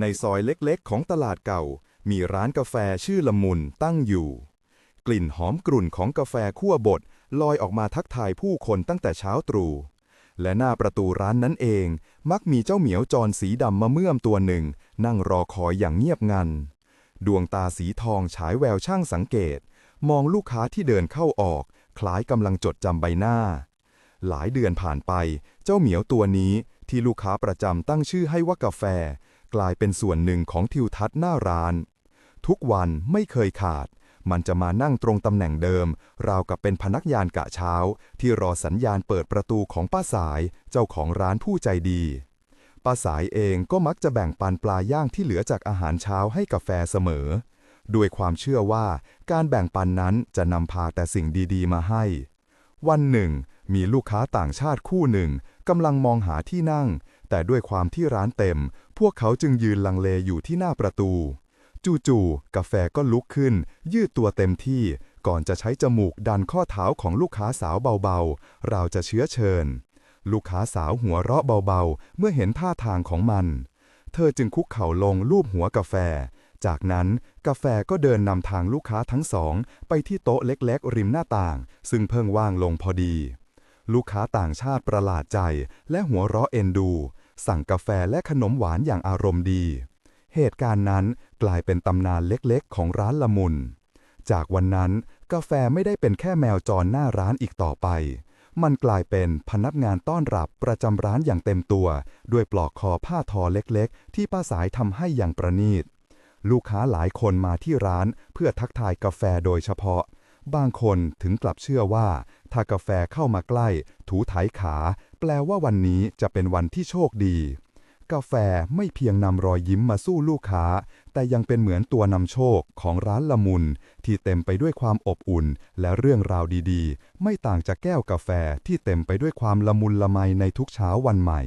ในซอยเล็กๆ ของตลาดเก่า มีร้านกาแฟชื่อละมุนตั้งอยู่ กลิ่นหอมกรุ่นของกาแฟคั่วบดลอยออกมาทักทายผู้คนตั้งแต่เช้าตรู่และหน้าประตูร้านนั้นเอง มักมีเจ้าเหมียวจรสีดำมะเมื่อมตัวหนึ่ง นั่งรอคอยอย่างเงียบงัน ดวงตาสีทองฉายแววช่างสังเกต มองลูกค้าที่เดินเข้าออก คล้ายกำลังจดจำใบหน้า หลายเดือนผ่านไป เจ้าเหมียวตัวนี้ที่ลูกค้าประจำตั้งชื่อให้ว่ากาแฟ กลายเป็นส่วนหนึ่งของทิวทัศน์หน้าร้าน ทุกวันไม่เคยขาด มันจะมานั่งตรงตำแหน่งเดิม ราวกับเป็นพนักงานกะเช้า ที่รอสัญญาณเปิดประตูของป้าสาย เจ้าของร้านผู้ใจดีป้าสายเองก็มักจะแบ่งปันปลาย่างที่เหลือจากอาหารเช้าให้กาแฟเสมอ ด้วยความเชื่อว่าการแบ่งปันนั้นจะนำพาแต่สิ่งดีๆ มาให้ วันหนึ่ง มีลูกค้าต่างชาติคู่หนึ่งกำลังมองหาที่นั่ง แต่ด้วยความที่ร้านเต็ม พวกเขาจึงยืนลังเลอยู่ที่หน้าประตู จู่ๆกาแฟก็ลุกขึ้น ยืดตัวเต็มที่ ก่อนจะใช้จมูกดันข้อเท้าของลูกค้าสาวเบาๆ เราจะเชื้อเชิญ ลูกค้าสาวหัวเราะเบาๆ เมื่อเห็นท่าทางของมัน เธอจึงคุกเข่าลงลูบหัวกาแฟ จากนั้นกาแฟก็เดินนำทางลูกค้าทั้งสอง ไปที่โต๊ะเล็กๆ ริมหน้าต่าง ซึ่งเพิ่งว่างลงพอดีลูกค้าต่างชาติประหลาดใจและหัวเราะเอ็นดู สั่งกาแฟและขนมหวานอย่างอารมณ์ดี เหตุการณ์นั้นกลายเป็นตำนานเล็กๆ ของร้านละมุน จากวันนั้นกาแฟไม่ได้เป็นแค่แมวจรหน้าร้านอีกต่อไป มันกลายเป็นพนักงานต้อนรับประจำร้านอย่างเต็มตัว ด้วยปลอกคอผ้าทอเล็กๆ ที่ป้าสายทำให้อย่างประณีต ลูกค้าหลายคนมาที่ร้านเพื่อทักทายกาแฟโดยเฉพาะบางคนถึงกลับเชื่อว่า ถ้ากาแฟเข้ามาใกล้ ถูไถขา แปลว่าวันนี้จะเป็นวันที่โชคดี กาแฟไม่เพียงนำรอยยิ้มมาสู้ลูกค้า แต่ยังเป็นเหมือนตัวนำโชคของร้านละมุน ที่เต็มไปด้วยความอบอุ่น และเรื่องราวดีๆ ไม่ต่างจากแก้วกาแฟที่เต็มไปด้วยความละมุนละไมในทุกเช้าวันใหม่